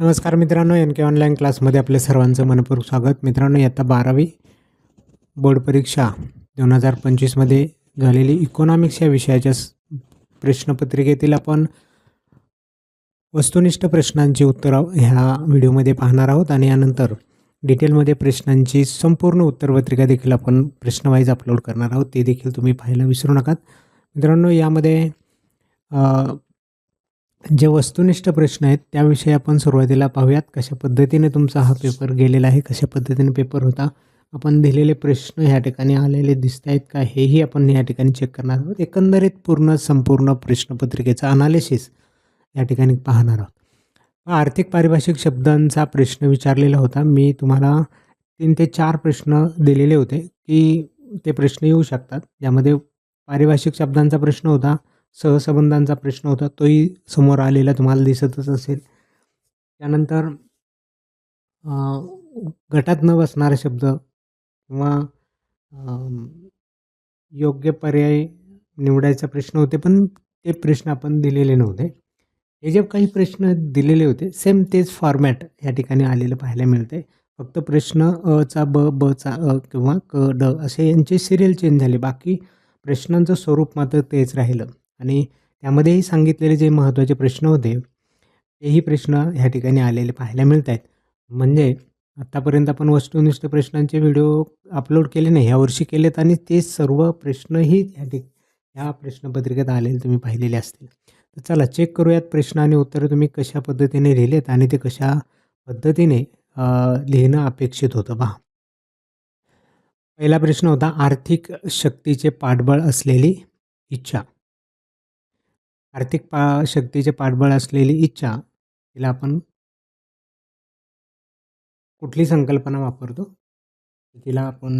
नमस्कार मित्रांनो एन के ऑनलाईन क्लासमध्ये आपल्या सर्वांचं मनपूर्वक स्वागत. मित्रांनो इयत्ता बारावी बोर्ड परीक्षा दोन हजार पंचवीसमध्ये झालेली इकॉनॉमिक्स या विषयाच्या प्रश्नपत्रिकेतील आपण वस्तुनिष्ठ प्रश्नांची उत्तरं ह्या व्हिडिओमध्ये पाहणार आहोत आणि यानंतर डिटेलमध्ये प्रश्नांची संपूर्ण उत्तरपत्रिका देखील आपण प्रश्नवाईज अपलोड करणार आहोत. ते देखील तुम्ही पाहायला विसरू नका. मित्रांनो यामध्ये जे वस्तुनिष्ठ प्रश्न आहेत त्याविषयी आपण सुरुवातीला पाहूयात. कशा पद्धतीने तुमचा हा पेपर गेलेला आहे कशा पद्धतीने पेपर होता? आपण दिलेले प्रश्न ह्या ठिकाणी आलेले दिसत आहेत का? हेही आपण या ठिकाणी चेक करणार आहोत. एकंदरीत पूर्ण संपूर्ण प्रश्नपत्रिकेचं अनालिसिस या ठिकाणी पाहणार आहोत. आर्थिक पारिभाषिक शब्दांचा प्रश्न विचारलेला होता. मी तुम्हाला तीन ते चार प्रश्न दिलेले होते की ते प्रश्न येऊ शकतात. यामध्ये पारिभाषिक शब्दांचा प्रश्न होता सहसंबंधांचा प्रश्न होता तोही समोर आलेला तुम्हाला दिसतच असेल. त्यानंतर गटात न बसणारे शब्द किंवा योग्य पर्याय निवडायचा प्रश्न होते पण ते प्रश्न आपण दिलेले नव्हते. हे जे काही प्रश्न दिलेले होते सेम तेच फॉर्मॅट या ठिकाणी आलेलं पाहायला मिळते. फक्त प्रश्न चा ब बचा अ किंवा क ड असे यांचे सिरियल चेंज झाले. बाकी प्रश्नांचं स्वरूप मात्र तेच राहिलं. आणि त्यामध्येही सांगितलेले जे महत्त्वाचे प्रश्न होते तेही प्रश्न ह्या ठिकाणी आलेले पाहायला मिळत आहेत म्हणजे आत्तापर्यंत आपण वस्तुनिष्ठ प्रश्नांचे व्हिडिओ अपलोड केले नाही यावर्षी केलेत आणि ते सर्व प्रश्नही ह्या ठिक ह्या प्रश्नपत्रिकेत आलेले तुम्ही पाहिलेले असतील. तर चला चेक करूयात प्रश्न आणि उत्तरं तुम्ही कशा पद्धतीने लिहिलेत आणि ते कशा पद्धतीने लिहिणं अपेक्षित होतं पहा. पहिला प्रश्न होता आर्थिक शक्तीचे पाठबळ असलेली इच्छा. आर्थिक पा शक्तीचे पाठबळ असलेली इच्छा तिला आपण कुठली संकल्पना वापरतो? तिला आपण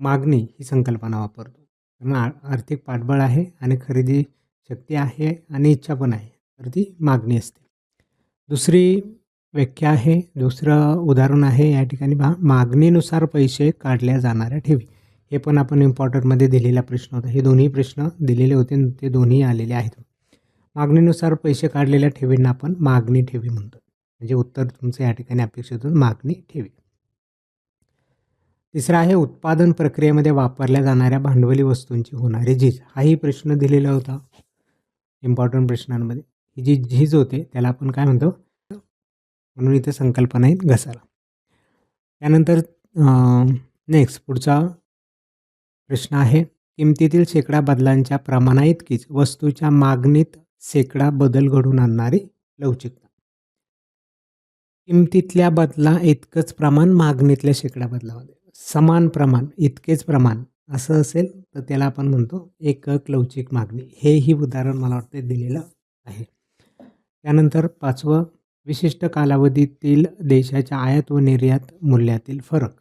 मागणी ही संकल्पना वापरतो. कारण आर्थिक पाठबळ आहे आणि खरेदी शक्ती आहे आणि इच्छा पण आहे तर ती मागणी असते. दुसरी व्याख्या आहे दुसरं उदाहरण आहे या ठिकाणी मागणीनुसार पैसे काढल्या जाणाऱ्या ठेवी. हे पण आपण इम्पॉर्टंटमध्ये दिलेला प्रश्न होता. हे दोन्ही प्रश्न दिलेले होते आणि ते दोन्ही आलेले आहेत. मागणीनुसार पैसे काढलेल्या ठेवींना आपण मागणी ठेवी म्हणतो. म्हणजे उत्तर तुमचं या ठिकाणी अपेक्षित होतं मागणी ठेवी. तिसरा आहे उत्पादन प्रक्रियेमध्ये वापरल्या जाणाऱ्या भांडवली वस्तूंची होणारी झीज. हाही प्रश्न दिलेला होता इम्पॉर्टंट प्रश्नांमध्ये. ही जी झीज होते त्याला आपण काय म्हणतो? म्हणून इथं संकल्पना आहेत घसारा. त्यानंतर नेक्स्ट पुढचा प्रश्न आहे किमतीतील शेकडा बदलांच्या प्रमाणाइतकीच वस्तूच्या मागणीत शेकडा बदल घडून आणणारी लवचिकता. किमतीतल्या बदला इतकंच प्रमाण मागणीतल्या शेकडा बदलामध्ये. समान प्रमाण इतकेच प्रमाण असं असेल तर त्याला आपण म्हणतो एकक लवचिक मागणी. हेही उदाहरण मला वाटतं दिलेलं आहे. त्यानंतर पाचवं विशिष्ट कालावधीतील देशाच्या आयात व निर्यात मूल्यातील फरक.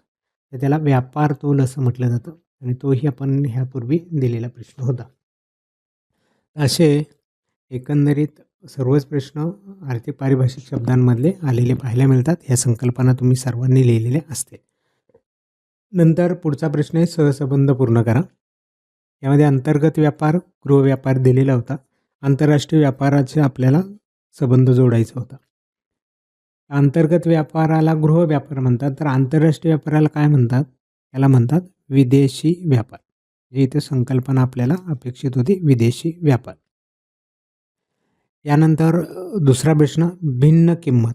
तर त्याला व्यापार तोल असं म्हटलं जातं. आणि तोही आपण ह्यापूर्वी दिलेला प्रश्न होता. असे एकंदरीत सर्वच प्रश्न आर्थिक पारिभाषिक शब्दांमधले आलेले पाहायला मिळतात. ह्या संकल्पना तुम्ही सर्वांनी लिहिलेल्या असतील. नंतर पुढचा प्रश्न आहे सहसंबंध पूर्ण करा. यामध्ये अंतर्गत व्यापार गृहव्यापार दिलेला होता. आंतरराष्ट्रीय व्यापाराचे आपल्याला संबंध जोडायचा होता. अंतर्गत व्यापाराला गृहव्यापार म्हणतात. तर आंतरराष्ट्रीय व्यापाराला काय म्हणतात? त्याला म्हणतात विदेशी व्यापार. जी इथे संकल्पना आपल्याला अपेक्षित होती विदेशी व्यापार. यानंतर दुसरा प्रश्न भिन्न किंमत.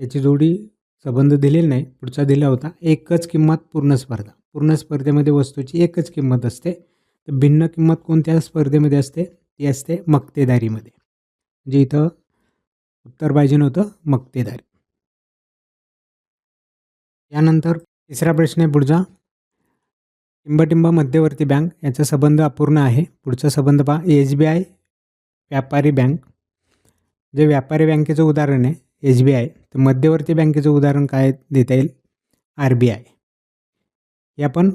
त्याची जोडी संबंध दिलेला नाही पुढचा दिला होता. एकच किंमत पूर्ण स्पर्धा. पूर्ण स्पर्धेमध्ये वस्तूची एकच किंमत असते. तर भिन्न किंमत कोणत्या स्पर्धेमध्ये असते? ती असते मक्तेदारीमध्ये. म्हणजे इथं उत्तर पाहिजे नव्हतं मक्तेदारी. यानंतर तिसरा प्रश्न आहे पुढचा. टिंबटिंब मध्यवर्ती बँक याचा संबंध अपूर्ण आहे. पुढचा संबंध पहा. एस बी आय व्यापारी बँक. जे व्यापारी बँकेचं उदाहरण आहे एस बी आय. तर मध्यवर्ती बँकेचं उदाहरण काय देता येईल? R B I. या आपण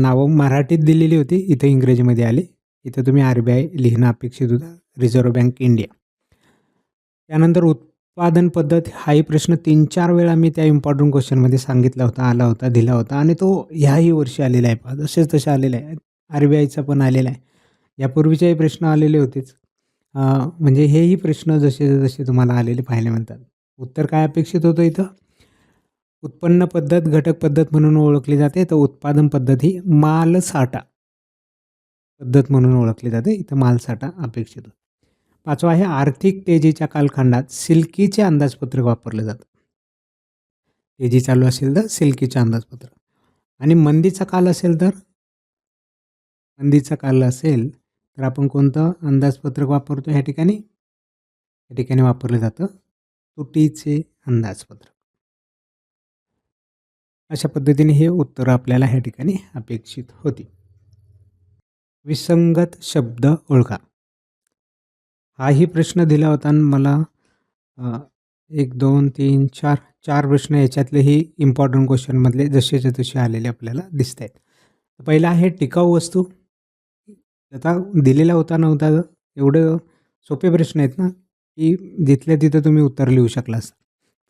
नावं मराठीत दिलेली होती इथं इंग्रजीमध्ये आली. इथं तुम्ही आर बी आय लिहिणं अपेक्षित होतं. Reserve bank India. त्यानंतर उत्पादन पद्धत हाही प्रश्न तीन चार वेळा मी त्या इम्पॉर्टंट क्वेश्चनमध्ये सांगितला होता आला होता दिला होता आणि तो ह्याही वर्षी आलेला आहे पहा जसेच तसे आलेला आहे आर बी आयचा पण आलेला आहे. यापूर्वीचेही प्रश्न आलेले होतेच. म्हणजे हेही प्रश्न जसे जसे तुम्हाला आलेले पाहायला मिळतात. उत्तर काय अपेक्षित होतं इथं? उत्पन्न पद्धत घटक पद्धत म्हणून ओळखली जाते तर उत्पादन पद्धत ही मालसाठा पद्धत म्हणून ओळखली जाते. इथं मालसाठा अपेक्षित होतो. पाचवा आहे आर्थिक तेजीच्या कालखंडात सिल्कीचे अंदाजपत्रक वापरलं जातं. तेजी चालू असेल तर सिल्कीचे अंदाजपत्रक. आणि मंदीचा काल असेल तर? मंदीचा काल असेल तर आपण कोणतं अंदाजपत्रक वापरतो ह्या ठिकाणी? या ठिकाणी वापरलं जातं तुटीचे अंदाजपत्रक. अशा पद्धतीने हे उत्तर आपल्याला ह्या ठिकाणी अपेक्षित होती. विसंगत शब्द ओळखा. हाही प्रश्न दिला होता आणि मला अ, एक दोन तीन चार चार प्रश्न याच्यातलेही इम्पॉर्टंट क्वेश्चनमधले जसेच्या तसे आलेले आपल्याला दिसत आहेत पहिला आहे टिकाऊ वस्तू. आता दिलेला होता नव्हता एवढं सोपे प्रश्न आहेत ना की जिथल्या तिथं तुम्ही उत्तर लिहू शकलास.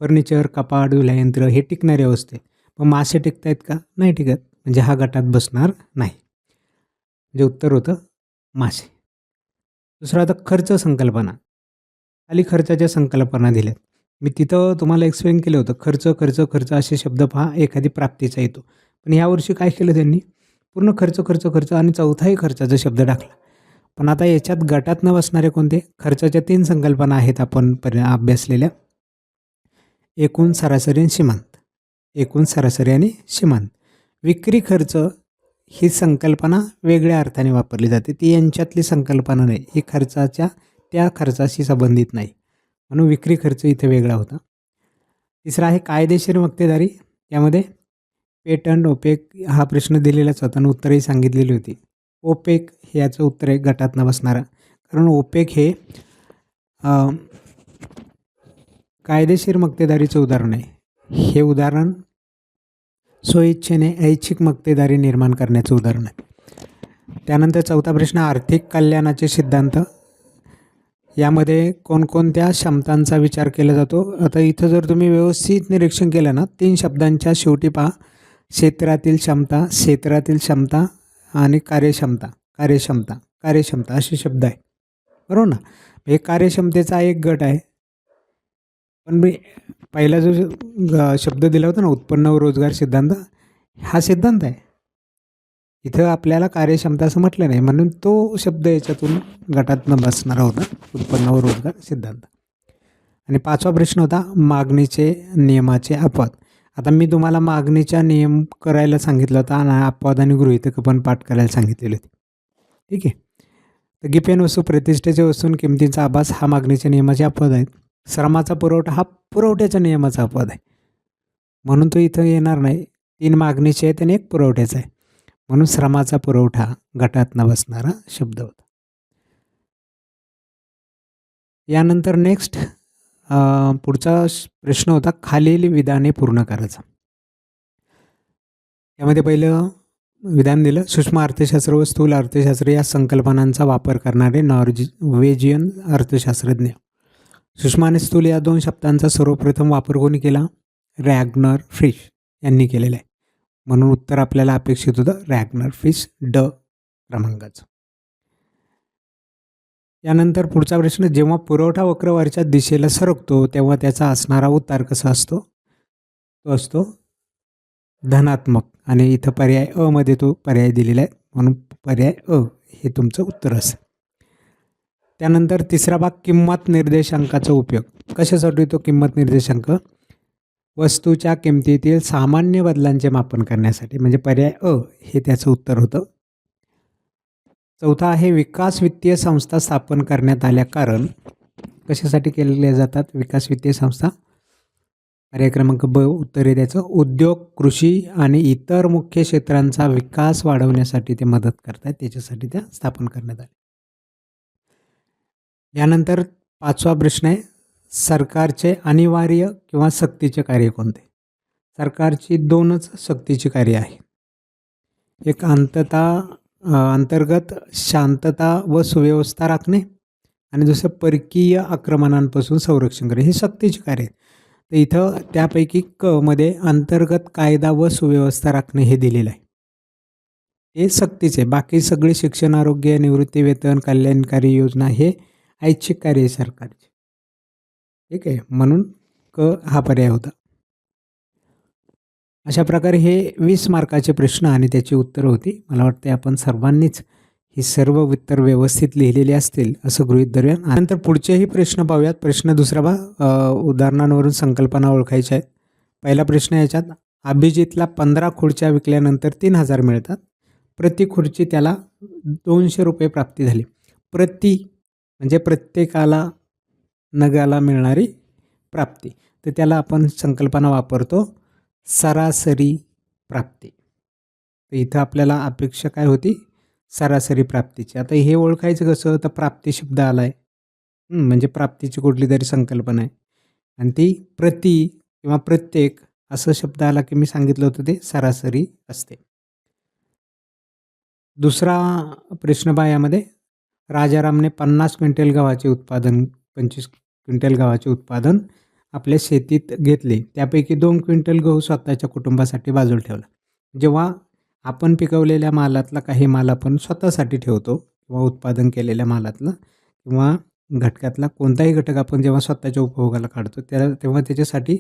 फर्निचर कपाट विलायंत्र हे टिकणारे वस्तू आहे पण मासे टिकत आहेत का? नाही टिकत. म्हणजे हा गटात बसणार नाही. म्हणजे उत्तर होतं मासे. दुसरं आता खर्च संकल्पना. खाली खर्चाच्या संकल्पना दिल्यात. मी तिथं तुम्हाला एक्सप्लेन केलं होतं खर्च खर्च खर्च असे शब्द पहा एखादी प्राप्तीचा येतो. पण यावर्षी काय केलं त्यांनी? पूर्ण खर्च खर्च खर्च आणि चौथाही खर्चाचा शब्द टाकला. पण आता याच्यात गटात न बसणारे कोणते? खर्चाच्या तीन संकल्पना आहेत आपण पर्या अभ्यासलेल्या. एकूण सरासरी आणि सीमांत. एकूण सरासरी आणि सीमांत. विक्री खर्च ही संकल्पना वेगळ्या अर्थाने वापरली जाते. ती यांच्यातली संकल्पना नाही. ही खर्चाच्या त्या खर्चाशी संबंधित नाही. म्हणून विक्री खर्च इथे वेगळा होता. तिसरा आहे कायदेशीर मक्तेदारी. यामध्ये पेटंट ओपेक हा प्रश्न दिलेलाच होता आणि उत्तरही सांगितलेली होती. ओपेक हे याचं उत्तर आहे गटात न बसणारा. कारण ओपेक हे कायदेशीर मक्तेदारीचं उदाहरण आहे. हे उदाहरण स्वइच्छेने ऐच्छिक मक्तेदारी निर्माण करण्याचं उदाहरण आहे. त्यानंतर चौथा प्रश्न आर्थिक कल्याणाचे सिद्धांत. यामध्ये कोणकोणत्या क्षमतांचा विचार केला जातो? आता इथं जर तुम्ही व्यवस्थित निरीक्षण केलं ना तीन शब्दांच्या शेवटी पहा. क्षेत्रातील क्षमता क्षेत्रातील क्षमता आणि कार्यक्षमता. कार्यक्षमता कार्यक्षमता असे शब्द आहे. बरोबर ना? हे कार्यक्षमतेचा एक गट आहे. पण मी पहिला जो ग- शब्द दिला होता ना उत्पन्न व रोजगार सिद्धांत हा सिद्धांत आहे. इथं आपल्याला कार्यक्षमता असं म्हटलं नाही म्हणून तो शब्द याच्यातून गटातनं बसणारा होता उत्पन्न व रोजगार सिद्धांत. आणि पाचवा प्रश्न होता मागणीचे नियमाचे अपवाद. आता मी तुम्हाला मागणीचा नियम करायला सांगितलं होता आणि अपवाद आणि गृहितक पण पाठ करायला सांगितलेले होते. ठीक आहे? तर गिपेन वस्तू प्रतिष्ठेच्या वस्तू किमतींचा आभास हा मागणीच्या नियमाचे अपवाद आहेत. श्रमाचा पुरवठा हा पुरवठ्याच्या नियमाचा अपवाद आहे. म्हणून तो इथं येणार नाही. तीन मागणीचे आहेत आणि एक पुरवठ्याचा आहे. म्हणून श्रमाचा पुरवठा गटात न बसणारा शब्द होता. यानंतर नेक्स्ट पुढचा श- प्रश्न होता खालील विधाने पूर्ण करायचा. यामध्ये पहिलं विधान दिलं सूक्ष्म अर्थशास्त्र व स्थूल अर्थशास्त्र या संकल्पनांचा वापर करणारे नॉर्वेजियन अर्थशास्त्रज्ञ. सुषमाने स्थूल या दोन शब्दांचा सर्वप्रथम वापर कोणी केला? रॅग्नर फिश यांनी केलेला आहे. म्हणून उत्तर आपल्याला अपेक्षित होतं रॅग्नर फिश ड क्रमांकाचं. यानंतर पुढचा प्रश्न जेव्हा पुरवठा वक्रवारच्या दिशेला सरकतो तेव्हा त्याचा असणारा उतार कसा असतो? तो असतो धनात्मक. आणि इथं पर्याय अ मध्ये तो पर्याय दिलेला आहे. म्हणून पर्याय अ हे तुमचं उत्तर असेल. त्यानंतर तिसरा भाग किंमत निर्देशांकाचा उपयोग. कशासाठी तो किंमत निर्देशांक? वस्तूच्या किमतीतील सामान्य बदलांचे मापन करण्यासाठी. म्हणजे पर्याय अ हे त्याचं उत्तर होतं. चौथा आहे विकास वित्तीय संस्था स्थापन करण्यात आल्या कारण. कशासाठी केलेल्या जातात? विकास वित्तीय संस्था. पर्याय क्रमांक ब उत्तर आहे त्याचं. उद्योग कृषी आणि इतर मुख्य क्षेत्रांचा विकास वाढवण्यासाठी ते मदत करतात. त्याच्यासाठी त्या स्थापन करण्यात आल्या. यानंतर पाचवा प्रश्न आहे सरकारचे अनिवार्य किंवा सक्तीचे कार्य कोणते? सरकारची दोनच सक्तीची कार्य आहे. एक अंतता अंतर्गत शांतता व सुव्यवस्था राखणे आणि दुसरं परकीय आक्रमणांपासून संरक्षण करणे. हे सक्तीचे कार्य तर इथं त्यापैकी क मध्ये अंतर्गत कायदा व सुव्यवस्था राखणे हे दिलेलं आहे. हे सक्तीचे बाकी सगळे शिक्षण आरोग्य निवृत्ती वेतन कल्याणकारी योजना हे ऐच्छिक कार्य आहे सरकारचे. ठीक आहे म्हणून क हा पर्याय होता. अशा प्रकारे हे वीस मार्काचे प्रश्न आणि त्याची उत्तरं होती. मला वाटते आपण सर्वांनीच ही सर्व उत्तर व्यवस्थित लिहिलेली असतील असं गृहीत धरूया. नंतर पुढचेही प्रश्न पाहूयात. प्रश्न दुसरा बा उदाहरणांवरून संकल्पना ओळखायच्या आहेत. पहिला प्रश्न याच्यात अभिजितला पंधरा खुर्च्या विकल्यानंतर तीन हजार मिळतात. प्रति खुर्ची त्याला दोनशे रुपये प्राप्ती झाली. प्रति म्हणजे प्रत्येकाला नगाला मिळणारी प्राप्ती. तर त्याला आपण संकल्पना वापरतो सरासरी प्राप्ती. तर इथं आपल्याला अपेक्षा काय होती? सरासरी प्राप्तीची. आता हे ओळखायचं कसं? तर प्राप्ती शब्द आला आहे म्हणजे प्राप्तीची कुठली तरी संकल्पना आहे. आणि ती प्रति किंवा प्रत्येक असं शब्द आला की मी सांगितलं होतं ते सरासरी असते. दुसरा प्रश्न पहा यामध्ये राजारामने पन्नास क्विंटल गव्हाचे उत्पादन पंचवीस क्विंटल गव्हाचे उत्पादन आपल्या शेतीत घेतले. त्यापैकी दोन क्विंटल गहू स्वतःच्या कुटुंबासाठी बाजूला ठेवला. जेव्हा आपण पिकवलेल्या मालातला काही माल आपण स्वतःसाठी ठेवतो किंवा उत्पादन केलेल्या मालातला किंवा घटकातला कोणताही घटक आपण जेव्हा स्वतःच्या उपभोगाला काढतो त्या तेव्हा त्याच्यासाठी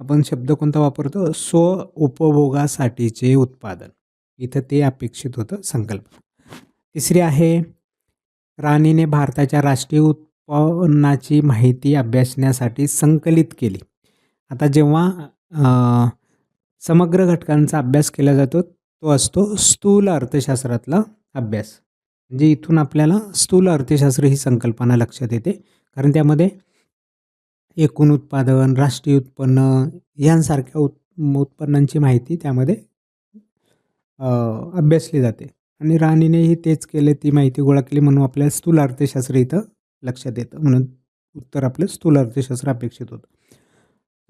आपण शब्द कोणता वापरतो? स्व उपभोगासाठीचे उत्पादन. इथं ते अपेक्षित होतं संकल्प. तिसरी आहे राणीने भारताच्या राष्ट्रीय उत्पन्नाची माहिती अभ्यासण्यासाठी संकलित केली. आता जेव्हा समग्र घटकांचा अभ्यास केला जातो तो असतो स्थूल अर्थशास्त्रातला अभ्यास. म्हणजे इथून आपल्याला स्थूल अर्थशास्त्र ही संकल्पना लक्षात येते. कारण त्यामध्ये एकूण उत्पादन राष्ट्रीय उत्पन्न यांसारख्या उत् उत्पन्नांची माहिती त्यामध्ये अभ्यासली जाते. आणि राणीनेही तेच केले ती माहिती गोळा केली म्हणून आपल्या स्थूल अर्थशास्त्र इथं लक्षात येतं. म्हणून उत्तर आपलं स्थूल अर्थशास्त्र अपेक्षित होतं.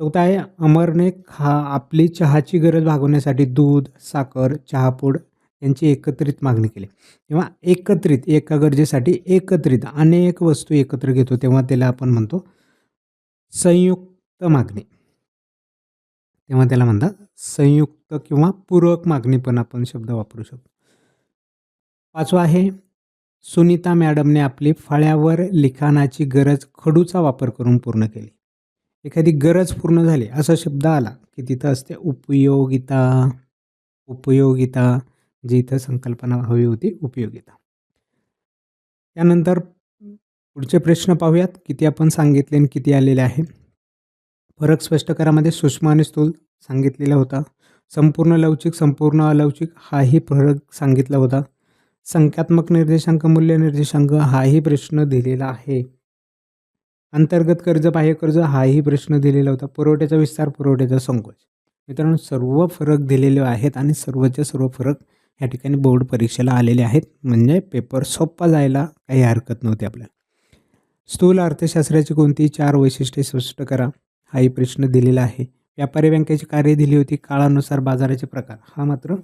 चौथा आहे अमरने खा आपली चहाची गरज भागवण्यासाठी दूध साखर चहापूड यांची एकत्रित मागणी केली. तेव्हा एकत्रित एका गरजेसाठी एकत्रित अनेक वस्तू एकत्र घेतो तेव्हा त्याला आपण म्हणतो संयुक्त मागणी. तेव्हा त्याला म्हणतात संयुक्त किंवा पूरक मागणी पण आपण शब्द वापरू शकतो. पाचवा आहे. सुनीता मॅडमने आपली फळ्यावर लिखाणाची गरज खडूचा वापर करून पूर्ण केली. एखादी गरज पूर्ण झाली असा शब्द आला की तिथं असते उपयोगिता. उपयोगिता जी इथं संकल्पना हवी होती उपयोगिता. त्यानंतर पुढचे प्रश्न पाहूयात किती आपण सांगितले आणि किती आलेले आहे. फरक स्पष्ट करामध्ये सूक्ष्म आणि स्थूल सांगितलेला होता. संपूर्ण लवचिक संपूर्ण अलवचिक हाही फरक सांगितला होता. संख्यात्मक निर्देशांक मूल्य निर्देशांक हाही प्रश्न दिलेला आहे. अंतर्गत कर्ज बाह्य कर्ज हाही प्रश्न दिलेला होता. पुरवठ्याचा विस्तार पुरवठ्याचा संकोच. मित्रांनो सर्व फरक दिलेले आहेत आणि सर्वचे सर्व फरक या ठिकाणी बोर्ड परीक्षेला आलेले आहेत. म्हणजे पेपर सोप्पा जायला काही हरकत नव्हती आपल्याला. स्थूल अर्थशास्त्राची कोणती चार वैशिष्ट्ये स्पष्ट करा? हाही प्रश्न दिलेला आहे. व्यापारी बँकेची कार्य दिली होती. काळानुसार बाजाराचे प्रकार. हा मात्र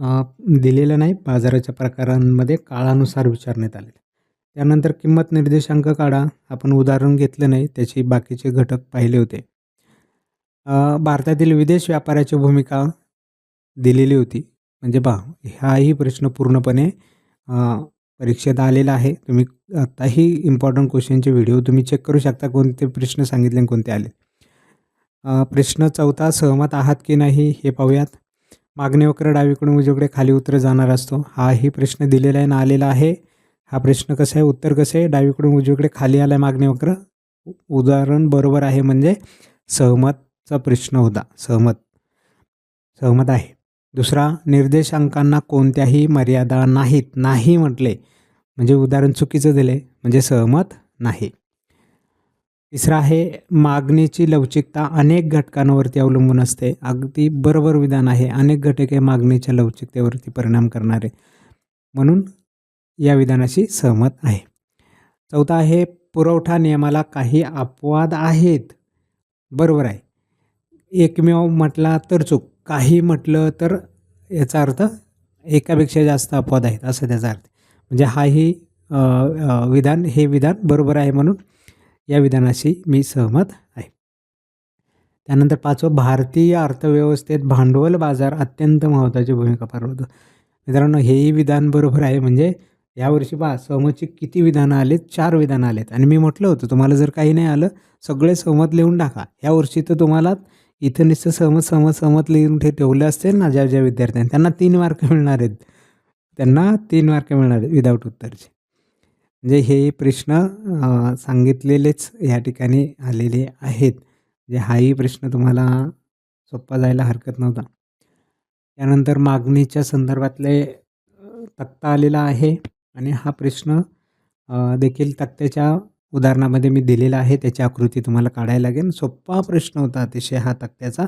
दिलेलं नाही. बाजाराच्या प्रकारांमध्ये काळानुसार विचारण्यात आले त्यानंतर किंमत निर्देशांक काढा. आपण उदाहरण घेतलं नाही. त्याचे बाकीचे घटक पाहिले होते. भारतातील विदेश व्यापाराची भूमिका दिलेली होती. म्हणजे पहा हाही प्रश्न पूर्णपणे परीक्षेत आलेला आहे. तुम्ही आत्ताही इम्पॉर्टंट क्वेश्चनचे व्हिडिओ तुम्ही चेक करू शकता. कोणते प्रश्न सांगितले आणि कोणते आले प्रश्न चौथा सहमत आहात की नाही हे पाहूयात. मागणी वक्र डावीकडून उजवीकडे खाली उत्तर जाणार असतो. हाही प्रश्न दिलेला आहे ना आलेला आहे. हा प्रश्न कसा आहे? उत्तर कसं आहे? डावीकडून उजवीकडे खाली आला आहे मागणी वक्र उदाहरण बरोबर आहे म्हणजे सहमतचा प्रश्न होता. सहमत. सहमत आहे. दुसरा निर्देशांकांना कोणत्याही मर्यादा नाहीत. नाही म्हटले. म्हणजे उदाहरण चुकीचं दिले. म्हणजे सहमत नाही. तिसरा आहे मागणीची लवचिकता अनेक घटकांवरती अवलंबून असते. अगदी बरोबर विधान आहे अनेक घटके मागणीच्या लवचिकतेवरती परिणाम करणारे. म्हणून या विधानाशी सहमत आहे. चौथा आहे पुरवठा नियमाला काही अपवाद आहेत. बरोबर आहे. एकमेव म्हटला तर चूक काही म्हटलं तर याचा अर्थ एकापेक्षा जास्त अपवाद आहेत असं त्याचा अर्थ. म्हणजे हाही विधान हे विधान बरोबर आहे म्हणून या विधानाशी मी सहमत आहे. त्यानंतर पाचवं भारतीय अर्थव्यवस्थेत भांडवल बाजार अत्यंत महत्त्वाची भूमिका पार होतो मित्रांनो हेही विधान बरोबर आहे. म्हणजे यावर्षी पहा सहमतची किती विधानं आलेत? चार विधानं आलेत. आणि मी म्हटलं होतं तुम्हाला जर काही नाही आलं सगळे सहमत लिहून टाका. यावर्षी तर तुम्हाला इथं नुसतं सहमत सहमत सहमत लिहून ठे ठेवले असतील ना ज्या ज्या विद्यार्थ्यांनी त्यांना तीन मार्क मिळणार आहेत. त्यांना तीन मार्क मिळणार आहेत विदाऊट उत्तरचे. म्हणजे हे प्रश्न सांगितलेलेच ह्या ठिकाणी आलेले आहेत. जे हाही प्रश्न तुम्हाला सोप्पा जायला हरकत नव्हता. त्यानंतर मागणीच्या संदर्भातले तक्ता आलेला आहे आणि हा प्रश्न देखील तक्त्याच्या उदाहरणामध्ये मी दिलेला आहे. त्याची आकृती तुम्हाला काढायला लागेल सोप्पा प्रश्न होता अतिशय हा तक्त्याचा.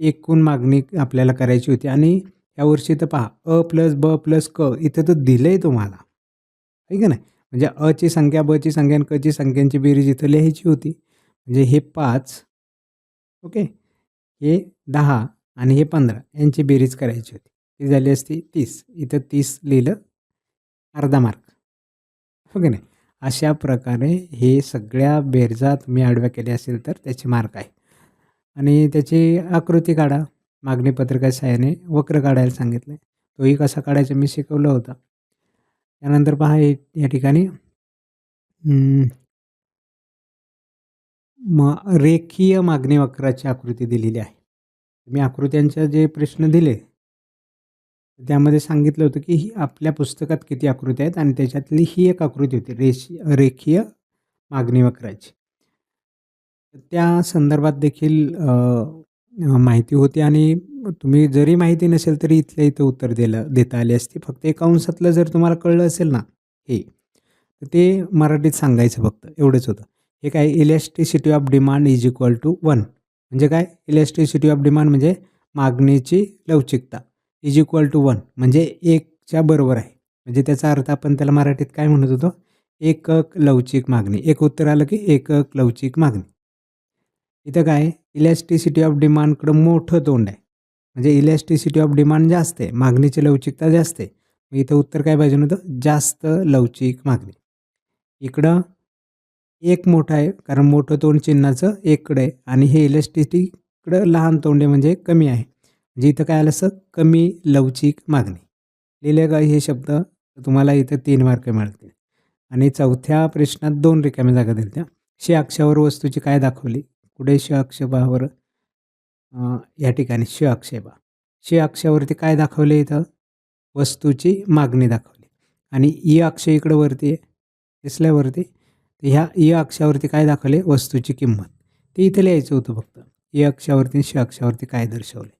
एकूण मागणी आपल्याला करायची होती. आणि यावर्षी तर पहा अ प्लस ब प्लस क इथं तर दिलं आहे तुम्हाला. आहे का नाही? म्हणजे अची संख्या बची संख्या आणि कची संख्यांची बेरीज इथं लिहायची होती. म्हणजे हे पाच ओके हे दहा आणि हे पंधरा यांची बेरीज करायची होती. ती झाली असती तीस. इथं तीस लिहिलं अर्धा मार्क. हो की नाही? अशा प्रकारे हे सगळ्या बेरजा तुम्ही आडव्या केल्या असेल तर त्याचे मार्क आहे. आणि त्याची आकृती काढा. मागणी पत्रका सहाय्याने वक्र काढायला सांगितलं आहे तोही कसा काढायचा मी शिकवलं होतं. त्यानंतर पहा या ठिकाणी. म रेखीय मागणी वक्राची आकृती दिलेली आहे. मी आकृत्यांचे जे प्रश्न दिले त्यामध्ये सांगितलं होतं की ही आपल्या पुस्तकात किती आकृती आहेत आणि त्याच्यातली ही एक आकृती होती रेशी रेखीय मागणी वक्राची. त्या संदर्भात देखील माहिती होती आणि तुम्ही जरी माहिती नसेल तरी इथल्या इथं उत्तर दिलं देता आली असती. फक्त एक अंशातलं जर तुम्हाला कळलं असेल ना हे तर ते मराठीत सांगायचं फक्त एवढंच होतं. हे काय elasticity of demand is equal to one म्हणजे काय? इलेस्ट्रिसिटी ऑफ डिमांड म्हणजे मागणीची लवचिकता. इज इक्वल टू वन म्हणजे एकच्या बरोबर आहे. म्हणजे त्याचा अर्थ आपण त्याला मराठीत काय म्हणत होतो? एकक लवचिक मागणी. एक उत्तर आलं की एकक लवचिक मागणी. इथं काय इलॅस्टिसिटी ऑफ डिमांडकडं मोठं तोंड आहे. म्हणजे इलॅस्टिसिटी ऑफ डिमांड जास्त आहे मागणीची लवचिकता जास्त आहे. मग इथं उत्तर काय पाहिजे होतं? जास्त लवचिक मागणी. इकडं एक मोठं आहे कारण मोठं तोंड चिन्हाचं एककडे आहे आणि हे इलॅस्टिसिटीकडं लहान तोंड आहे म्हणजे कमी आहे. म्हणजे इथं काय आलं असं? कमी लवचिक मागणी. लिहिले का हे शब्द? तुम्हाला इथं तीन मार्क मिळतील. आणि चौथ्या प्रश्नात दोन रिकाम्या जागा दिल्या त्या शे अक्षावर वस्तूची काय दाखवली? पुढे श आक्षेपावर? या ठिकाणी श आक्षेपा. शे अक्षावरती काय दाखवले इथं? वस्तूची मागणी दाखवली. आणि ई अक्ष इकडं वरती आहे दिसल्यावरती ह्या ई अक्षावरती काय दाखवले? वस्तूची किंमत. ते इथं लिहायचं होतं फक्त. ई अक्षावरती श अक्षावरती काय दर्शवले?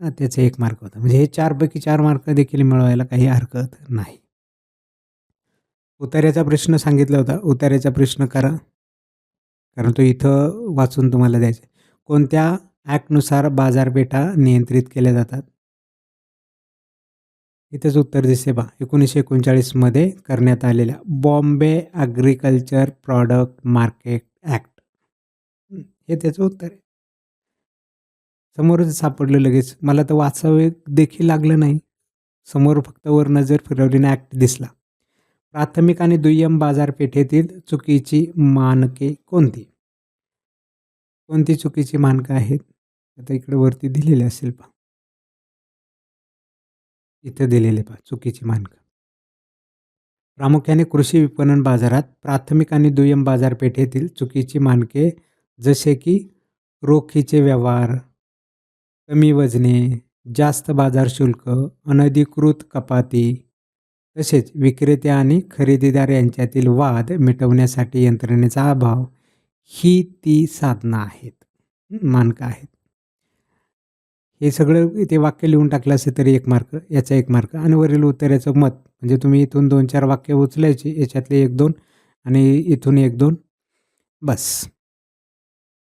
हां त्याचा एक मार्क होता. म्हणजे हे चारपैकी चार मार्क देखील मिळवायला काही हरकत नाही. उतार्याचा प्रश्न सांगितला होता. उतार्याचा प्रश्न करा. कारण तो इथं वाचून तुम्हाला द्यायचा आहे. कोणत्या ॲक्टनुसार बाजारपेठा नियंत्रित केल्या जातात? इथंच उत्तर दिसते बा. एकोणीसशे एकोणचाळीसमध्ये करण्यात आलेल्या Bombay agriculture product market act. हे त्याचं उत्तर आहे. समोरच सापडलं लगेच. मला तर वाचावे देखील लागलं नाही. समोर फक्त वर नजर फिरवलीने ॲक्ट दिसला. प्राथमिक आणि दुय्यम बाजारपेठेतील चुकीची मानके कोणती? कोणती चुकीची मानकं आहेत? आता इकडे वरती दिलेले असेल पा इथं दिलेले पा चुकीची मानकं. प्रामुख्याने कृषी विपणन बाजारात प्राथमिक आणि दुय्यम बाजारपेठेतील चुकीची मानके जसे की रोखीचे व्यवहार कमी वजने जास्त बाजार शुल्क अनधिकृत कपाती तसेच विक्रेते आणि खरेदीदार यांच्यातील वाद मिटवण्यासाठी यंत्रणेचा अभाव ही ती साधनं आहेत मानकं आहेत. हे सगळं इथे वाक्य लिहून टाकलं असेल तरी एक मार्क याचा एक मार्क आणि वरील उत्तराचं मत. म्हणजे तुम्ही इथून दोन चार वाक्य उचलायचे याच्यातले एक दोन आणि इथून एक दोन. बस.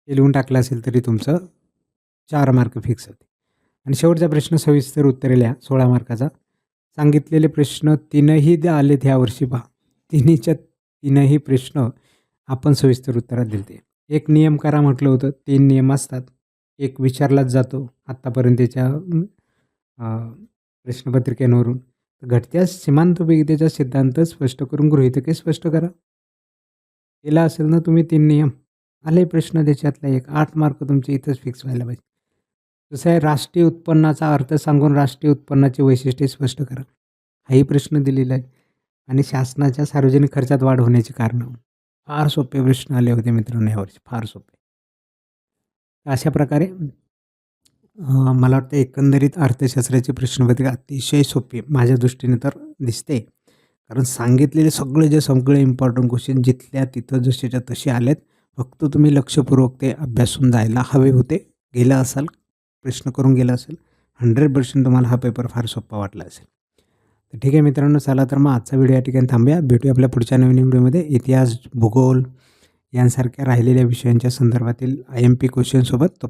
हे लिहून टाकलं असेल तरी तुमचं चार मार्क फिक्स होते आणि शेवटचा प्रश्न सविस्तर उत्तरे लिहा सोळा मार्काचा. सांगितलेले प्रश्न तीनही द्या आलेत ह्या वर्षी पहा. तिन्हीच्या तीनही प्रश्न आपण सविस्तर उत्तरात दिलते. एक नियम करा म्हटलं होतं तीन नियम असतात. एक विचारलाच जातो आत्तापर्यंतच्या प्रश्नपत्रिकेवरून. घटत्या सीमांतपैकीचा सिद्धांत स्पष्ट करून गृहितके स्पष्ट करा. केला असेल ना तुम्ही तीन नियम आले प्रश्न त्याच्यातला एक. आठ मार्क तुमचे इथंच फिक्स व्हायला पाहिजे. जसं आहे राष्ट्रीय उत्पन्नाचा अर्थ सांगून राष्ट्रीय उत्पन्नाचे वैशिष्ट्ये स्पष्ट करा. हाही प्रश्न दिलेला आहे आणि शासनाच्या सार्वजनिक खर्चात वाढ होण्याची कारणं. फार सोपे प्रश्न आले होते मित्रांनो यावर्षी फार सोपे. अशा प्रकारे मला वाटतं एकंदरीत अर्थशास्त्राची प्रश्नपत्रिका अतिशय सोपी माझ्या दृष्टीने तर दिसते. कारण सांगितलेले सगळे जे सगळे इम्पॉर्टंट क्वेश्चन जिथल्या तिथं जसेच्या तसे आलेत फक्त तुम्ही लक्षपूर्वक ते अभ्यासून जायला हवे होते गेला असाल प्रश्न करून गेला असेल हंड्रेड पर्सेंट तुम्हाला हा पेपर फार सोपा वाटला असेल. तर ठीक आहे मित्रांनो चला तर मग आजचा व्हिडिओ या ठिकाणी थांबूया. भेटूया आपल्या पुढच्या नवीन व्हिडिओमध्ये. इतिहास भूगोल यांसारख्या राहिलेल्या विषयांच्या संदर्भातील आय एम पी क्वेश्चनसोबत तो